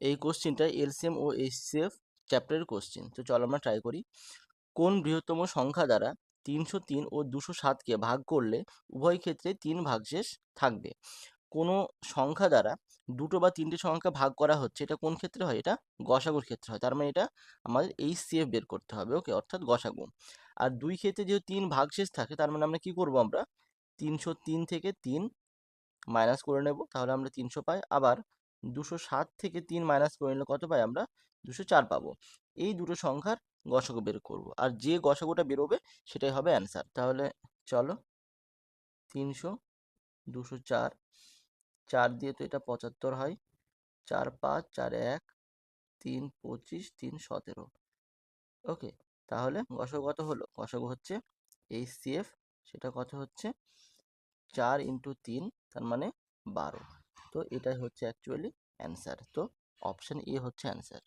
এই কোশ্চেনটা এলসিএম ও এইচসিএফ চ্যাপ্টারের কোশ্চেন। তো চলো আমরা ট্রাই করি। কোন বৃহত্তম সংখ্যা দ্বারা তিনশো তিন ও দুশো সাতকে ভাগ করলে উভয় ক্ষেত্রে তিন ভাগশেষ থাকবে? কোনো সংখ্যা দ্বারা দুটো বা তিনটে সংখ্যা ভাগ করা হচ্ছে, এটা কোন ক্ষেত্রে হয়? এটা গসাগুর ক্ষেত্রে হয়। তার মানে এটা আমাদের এই সিএফ বের করতে হবে ওকে অর্থাৎ গসাগু। আর দুই ক্ষেত্রে যেহেতু তিন ভাগশেষ থাকে, তার মানে আমরা কি করব আমরা? তিনশো তিন থেকে তিন মাইনাস করে নেব, তাহলে আমরা তিনশো পাই। আবার দুশো সাত থেকে তিন মাইনাস করে নিলে কত পাই আমরা? দুশো চার পাবো। এই দুটো সংখ্যার গসাগু বের করব। আর যে গসাগুটা বেরোবে সেটাই হবে অ্যান্সার তাহলে চলো তিনশো, দুশো চার চার দিয়ে তো এটা পঁচাত্তর হয়। চার পাঁচ, চার এক, তিন পঁচিশ, তিন সতেরো। ওকে, তাহলে গসাগু কত হলো? গসাগু হচ্ছে এই সিএফ সেটা কত হচ্ছে? চার ইন্টু তিন, তার মানে বারো। তো এটাই হচ্ছে অ্যাকচুয়ালি অ্যান্সার তো অপশান এ হচ্ছে অ্যান্সার